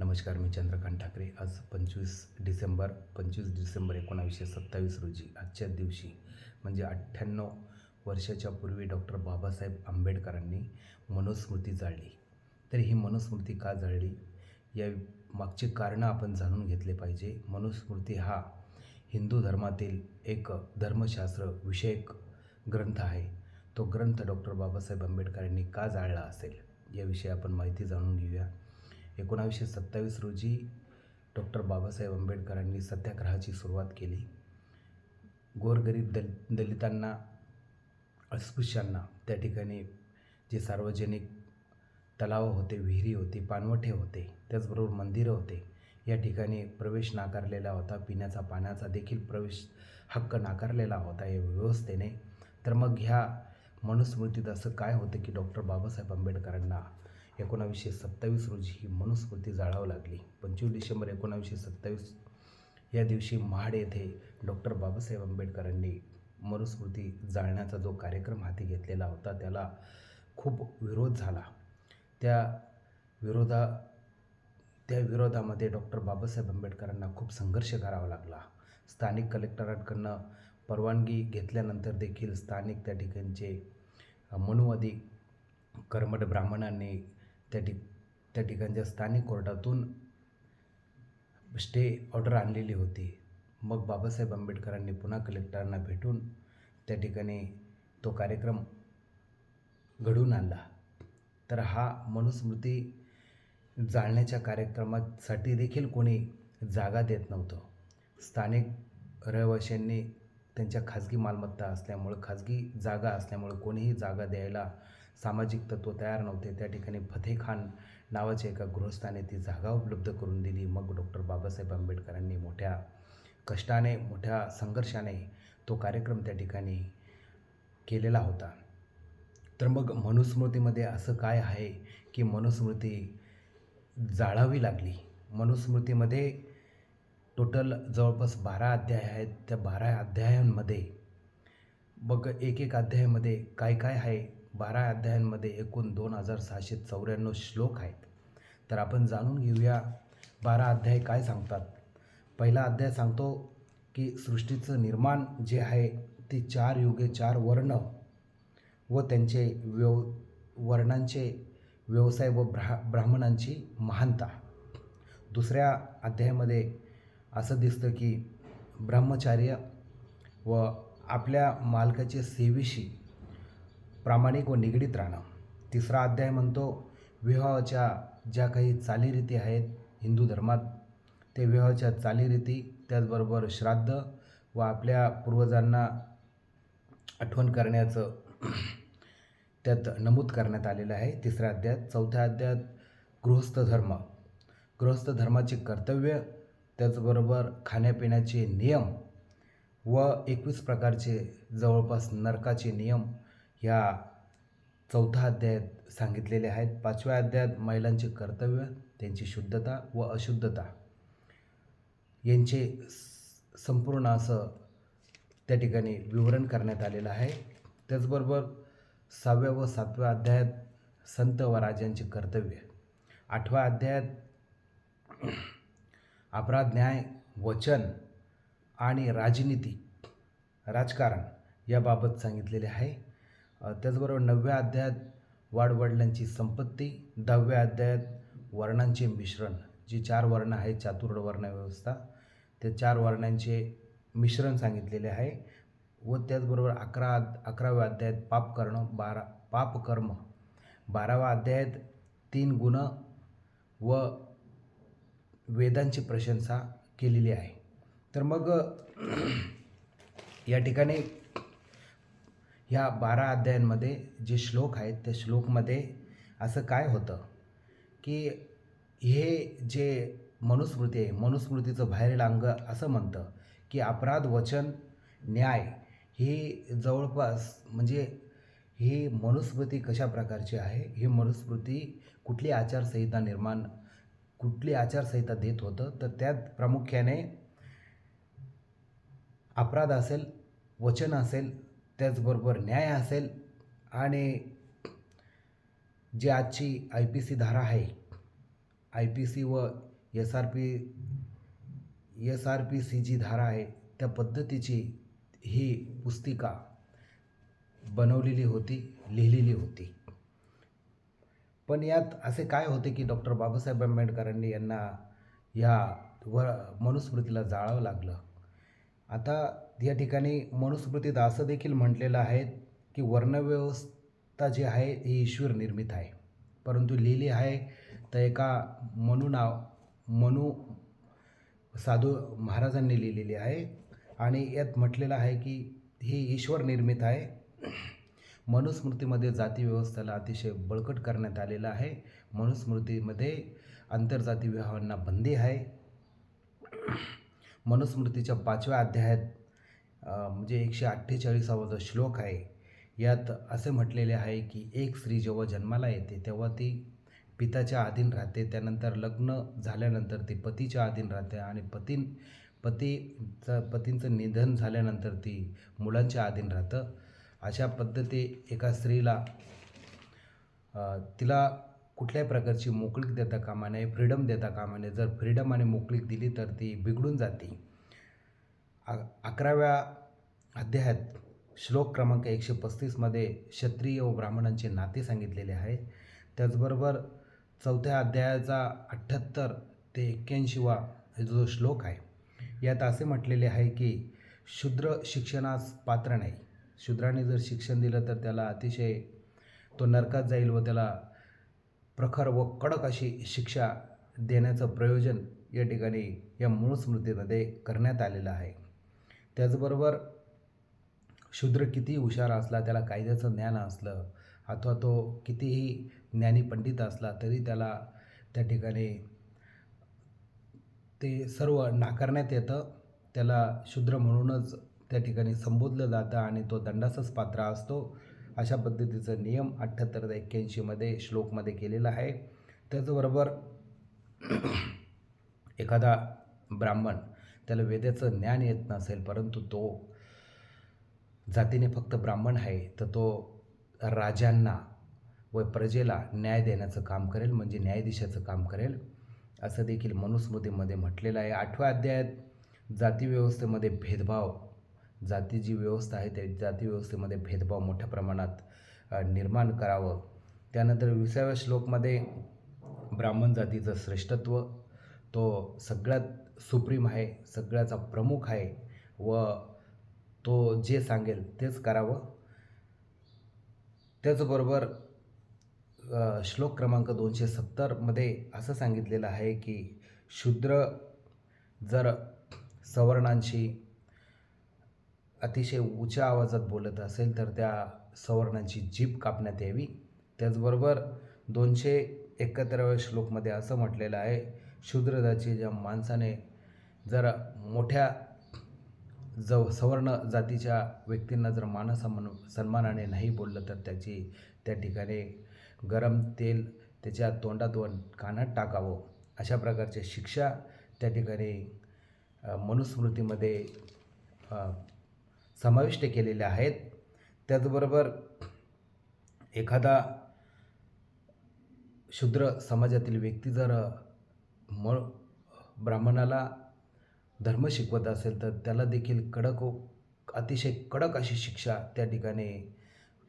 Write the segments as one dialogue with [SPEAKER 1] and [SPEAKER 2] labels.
[SPEAKER 1] नमस्कार मी चंद्रकांत ठाकरे. आज पंचवीस डिसेंबर पंचवीस डिसेंबर एकोणावीसशे सत्तावीस रोजी आजच्या दिवशी म्हणजे अठ्ठ्याण्णव वर्षाच्या पूर्वी डॉक्टर बाबासाहेब आंबेडकरांनी मनुस्मृती जाळली. तर ही मनुस्मृती का जाळली? या मागची कारणं आपण जाणून घेतले पाहिजे. मनुस्मृती हा हिंदू धर्मातील एक धर्मशास्त्र विषयक ग्रंथ आहे. तो ग्रंथ डॉक्टर बाबासाहेब आंबेडकरांनी का जाळला असेल? याविषयी आपण माहिती जाणून घेऊया. एकोणावीसशे सत्तावीस रोजी डॉक्टर बाबासाहेब आंबेडकरांनी सत्याग्रहाची सुरुवात केली. गोरगरीब दल दलितांना अस्पृश्यांना त्या ठिकाणी जे सार्वजनिक तलाव होते विहिरी होती पानवठे होते त्याचबरोबर मंदिरं होते या ठिकाणी प्रवेश नाकारलेला होता. पिण्याचा पाण्याचा देखील प्रवेश हक्क नाकारलेला होता या व्यवस्थेने. तर मग ह्या मनुस्मृतीत असं काय होतं की डॉक्टर बाबासाहेब आंबेडकरांना एकोणावीसशे सत्तावीस रोजी ही मनुस्मृती जाळावं लागली. पंचवीस डिसेंबर एकोणावीसशे सत्तावीस या दिवशी महाड येथे डॉक्टर बाबासाहेब आंबेडकरांनी मनुस्मृती जाळण्याचा जो कार्यक्रम हाती घेतलेला होता त्याला खूप विरोध झाला. त्या विरोधा त्या विरोधामध्ये डॉक्टर बाबासाहेब आंबेडकरांना खूप संघर्ष करावा लागला. स्थानिक कलेक्टरांकडनं परवानगी घेतल्यानंतर देखील स्थानिक त्या ठिकाणचे मनुवादी कर्मट ब्राह्मणांनी त्या ठिक त्या ठिकाणच्या स्थानिक कोर्टातून स्टे ऑर्डर आणलेली होती. मग बाबासाहेब आंबेडकरांनी पुन्हा कलेक्टरांना भेटून त्या ठिकाणी तो कार्यक्रम घडवून आणला. तर हा मनुस्मृती जाळण्याच्या कार्यक्रमासाठी देखील कोणी जागा देत नव्हतं. स्थानिक रहिवाशांनी त्यांच्या खाजगी मालमत्ता असल्यामुळं खाजगी जागा असल्यामुळं कोणीही जागा द्यायला सामाजिक तत्त्व तयार नव्हते. त्या ठिकाणी फतेखान नावाच्या एका गृहस्थाने ती जागा उपलब्ध करून दिली. मग डॉक्टर बाबासाहेब आंबेडकरांनी मोठ्या कष्टाने मोठ्या संघर्षाने तो कार्यक्रम त्या ठिकाणी केलेला होता. तर मग मनुस्मृतीमध्ये असं काय आहे की मनुस्मृती जाळावी लागली? मनुस्मृतीमध्ये टोटल जवळपास बारा अध्याय आहेत. त्या बारा अध्यायांमध्ये मग एक एक अध्यायामध्ये काय काय आहे? बारा अध्यायांमध्ये एकूण दोन हजार सहाशे चौऱ्याण्णव श्लोक आहेत. तर आपण जाणून घेऊया बारा अध्याय काय सांगतात. पहिला अध्याय सांगतो की सृष्टीचं निर्माण जे आहे ते चार युगे चार वर्ण व त्यांचे व्यव वर्णांचे व्यवसाय व ब्रा ब्राह्मणांची महानता. दुसऱ्या अध्यायामध्ये असं दिसतं की ब्रह्मचार्य व आपल्या मालकाच्या सेवेशी प्रामाणिक व निगडीत राहणं. तिसरा अध्याय म्हणतो विवाहाच्या ज्या काही चालीरीती आहेत हिंदू धर्मात ते विवाहाच्या चालीरीती त्याचबरोबर श्राद्ध व आपल्या पूर्वजांना आठवण करण्याचं त्यात नमूद करण्यात आलेलं आहे. तिसऱ्या अध्यायात चौथ्या अध्यायात गृहस्थ धर्म. गृहस्थ धर्माचे कर्तव्य त्याचबरोबर खाण्यापिण्याचे नियम व एकवीस प्रकारचे जवळपास नरकाचे नियम ह्या चौथ्या अध्यायात सांगितलेले आहेत. पाचव्या अध्यायात महिलांचे कर्तव्य त्यांची शुद्धता व अशुद्धता. यांचे स- संपूर्ण असं त्या ठिकाणी विवरण करण्यात आलेलं आहे. त्याचबरोबर सहाव्या व सातव्या अध्यायात संत व राजांचे कर्तव्य. आठव्या अध्यायात अपराध न्याय वचन आणि राजनीती राजकारण याबाबत सांगितलेले आहे. त्याचबरोबर नवव्या अध्यायात वाडवडिलांची संपत्ती दहाव्या अध्यायात वर्णांचे मिश्रण जी चार वर्ण आहेत चातुर्ड वर्ण व्यवस्था त्या चार वर्णांचे मिश्रण सांगितलेले आहे. व त्याचबरोबर अकरा अकराव्या अध्यायात पाप करणं बारा पाप कर्म. बाराव्या अध्यायात तीन गुण व वेदांची प्रशंसा केलेली आहे. तर मग या ठिकाणी ह्या बारा अध्यायांमध्ये जे श्लोक आहेत त्या श्लोकमध्ये असं काय होतं की हे जे मनुस्मृती आहे मनुस्मृतीचं बाहेरील अंग असं म्हणतं की अपराध वचन न्याय ही जवळपास म्हणजे ही मनुस्मृती कशा प्रकारची आहे? ही मनुस्मृती कुठली आचारसंहिता निर्माण कुठली आचारसंहिता देत होतं? तर त्यात प्रामुख्याने अपराध असेल वचन असेल त्याचबरोबर न्याय असेल आणि जी आजची आय पी सी धारा आहे आय पी सी व S R P S R P C G धारा आहे त्या पद्धतीची ही पुस्तिका बनवलेली होती लिहिलेली होती. पण यात असे काय होते की डॉक्टर बाबासाहेब आंबेडकरांनी यांना या व मनुस्मृतीला जाळावं लागलं? आता या ठिकाणी मनुस्मृतीत असं देखील म्हटलेलं आहे की वर्णव्यवस्था जी आहे ही ईश्वर निर्मित आहे. परंतु लिहिली आहे तर एका मनु नाव मनु साधू महाराजांनी लिहिलेली आहे. आणि यात म्हटलेलं आहे की ही ईश्वर निर्मित आहे. मनुस्मृतीमध्ये जाती व्यवस्थेला अतिशय बळकट करण्यात आलेलं आहे. मनुस्मृतीमध्ये आंतरजाती विवाहांना बंदी आहे. मनुस्मृतीच्या पाचव्या अध्यायात म्हणजे एकशे अठ्ठेचाळीसावा जो श्लोक आहे यात असे म्हटलेले आहे की एक स्त्री जेव्हा जन्माला येते तेव्हा ती पिताच्या अधीन राहते त्यानंतर लग्न झाल्यानंतर ती पतीच्या अधीन राहते आणि पतीं पतीचं पतींचं निधन झाल्यानंतर ती मुलांच्या अधीन राहतं. अशा पद्धती एका स्त्रीला तिला कुठल्याही प्रकारची मोकळीक देता कामा नये फ्रीडम देता कामा नये. जर फ्रीडम आणि मोकळीक दिली तर ती बिघडून जाते. आ अकराव्या अध्यायात श्लोक क्रमांक एकशे पस्तीसमध्ये क्षत्रिय व ब्राह्मणांचे नाते सांगितलेले आहे. त्याचबरोबर चौथ्या अध्यायाचा अठ्ठ्याहत्तर ते एक्क्याऐंशीवा हे जो श्लोक आहे यात असे म्हटलेले आहे की शूद्र शिक्षणास पात्र नाही. शूद्राने जर शिक्षण दिलं तर त्याला अतिशय तो नरकात जाईल व त्याला प्रखर व कडक अशी शिक्षा देण्याचं प्रयोजन या ठिकाणी या मूळ स्मृतीमध्ये करण्यात आलेलं आहे. त्याचबरोबर शूद्र किती हुशार असला त्याला कायद्याचं ज्ञान असलं अथवा तो कितीही ज्ञानी पंडित असला तरी त्याला त्या ठिकाणी ते सर्व नाकारण्यात येतं. त्याला शूद्र म्हणूनच त्या ठिकाणी संबोधलं जातं आणि तो दंडासच पात्र असतो. अशा पद्धतीचं नियम अठ्ठ्याहत्तर ते एक्क्याऐंशीमध्ये श्लोकमध्ये केलेला आहे. त्याचबरोबर एखादा ब्राह्मण त्याला वेदाचं ज्ञान येत नसेल परंतु तो जातीने फक्त ब्राह्मण आहे तर तो राजांना व प्रजेला न्याय देण्याचं काम करेल म्हणजे न्यायाधीशाचं काम करेल असं देखील मनुस्मृतीमध्ये म्हटलेलं आहे. आठव्या अध्यायात जातीव्यवस्थेमध्ये भेदभाव जाती जी व्यवस्था आहे त्या जातीव्यवस्थेमध्ये भेदभाव मोठ्या प्रमाणात निर्माण करावं. त्यानंतर विसाव्या श्लोकमध्ये ब्राह्मण जातीचं श्रेष्ठत्व तो सगळ्यात सुप्रीम आहे सगळ्याचा प्रमुख आहे व तो जे सांगेल तेच करावं. त्याचबरोबर श्लोक क्रमांक दोनशे सत्तरमध्ये असं सांगितलेलं आहे की शूद्र जर सवर्णांशी अतिशय उच्च आवाजात बोलत असेल तर त्या सवर्णांची जीभ कापण्यात यावी. त्याचबरोबर दोनशे एकाहत्तराव्या श्लोकमध्ये असं म्हटलेलं आहे शूद्रदाची ज्या माणसाने जर मोठ्या ज सवर्ण जातीच्या व्यक्तींना जर मानसन्मान सन्मानाने नाही बोललं तर त्याची त्या ठिकाणी गरम तेल त्याच्या तोंडात व कानात टाकावं. अशा प्रकारच्या शिक्षा त्या ठिकाणी मनुस्मृतीमध्ये समाविष्ट केलेल्या आहेत. त्याचबरोबर एखादा शूद्र समाजातील व्यक्ती जर म ब्राह्मणाला धर्म शिकवत असेल तर त्याला देखील कडक हो, अतिशय कडक अशी शिक्षा त्या ठिकाणी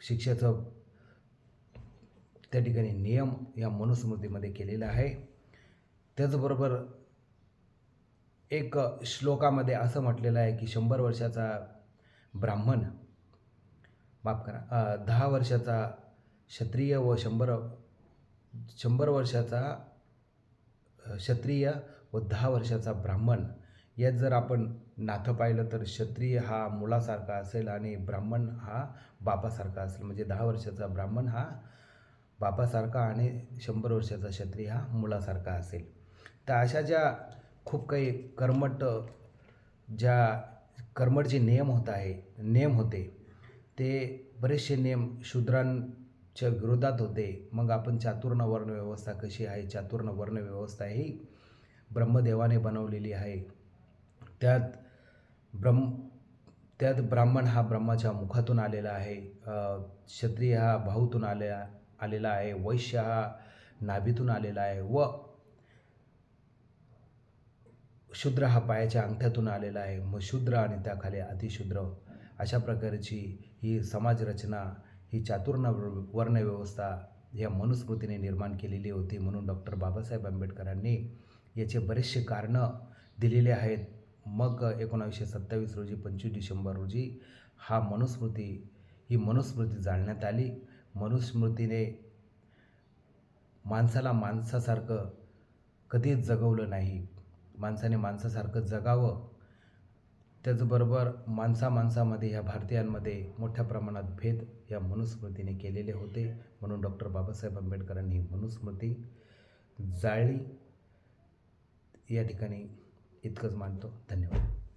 [SPEAKER 1] शिक्षेचं त्या ठिकाणी नियम या मनुस्मृतीमध्ये केलेला आहे. त्याचबरोबर एक श्लोकामध्ये असं म्हटलेलं आहे की शंभर वर्षाचा ब्राह्मण माफ करा दहा वर्षाचा क्षत्रिय व शंभर शंभर वर्षाचा क्षत्रिय व दहा वर्षाचा ब्राह्मण यात जर आपण नाथं पाहिलं तर क्षत्रिय हा मुलासारखा असेल आणि ब्राह्मण हा बापासारखा असेल. म्हणजे दहा वर्षाचा ब्राह्मण हा बापासारखा आणि शंभर वर्षाचा क्षत्रिय हा मुलासारखा असेल. तर अशा ज्या खूप काही कर्मट ज्या कर्मट जे नियम होत आहे नियम होते ते बरेचसे नियम शूद्रांच्या विरोधात होते. मग आपण चातुर्ण वर्णव्यवस्था कशी आहे? चातुर्ण वर्णव्यवस्था ही ब्रह्मदेवाने बनवलेली आहे. त्यात ब्रह्म त्यात ब्राह्मण हा ब्रह्माच्या मुखातून आलेला आहे. क्षत्रिय हा भाऊतून आलेला आलेला आहे. वैश्य हा नाभीतून आलेला आहे. व शूद्र हा पायाच्या अंगठ्यातून आलेला आहे. मग शूद्र आणि त्याखाली अतिशूद्र. अशा प्रकारची ही समाजरचना ही चातुर्ण वर्णव्यवस्था या मनुस्मृतीने निर्माण केलेली होती म्हणून डॉक्टर बाबासाहेब आंबेडकरांनी याचे बरेचसे कारणं दिलेले आहेत. मग एकोणावीसशे सत्तावीस रोजी पंचवीस डिसेंबर रोजी हा मनुस्मृती ही मनुस्मृती जाळण्यात आली. मनुस्मृतीने माणसाला माणसासारखं कधीच जगवलं नाही. माणसाने माणसासारखं जगावं. त्याचबरोबर माणसा माणसामध्ये ह्या भारतीयांमध्ये मोठ्या प्रमाणात भेद या मनुस्मृतीने केलेले होते. म्हणून डॉक्टर बाबासाहेब आंबेडकरांनी ही मनुस्मृती जाळली. या ठिकाणी इतकंच मानतो. धन्यवाद.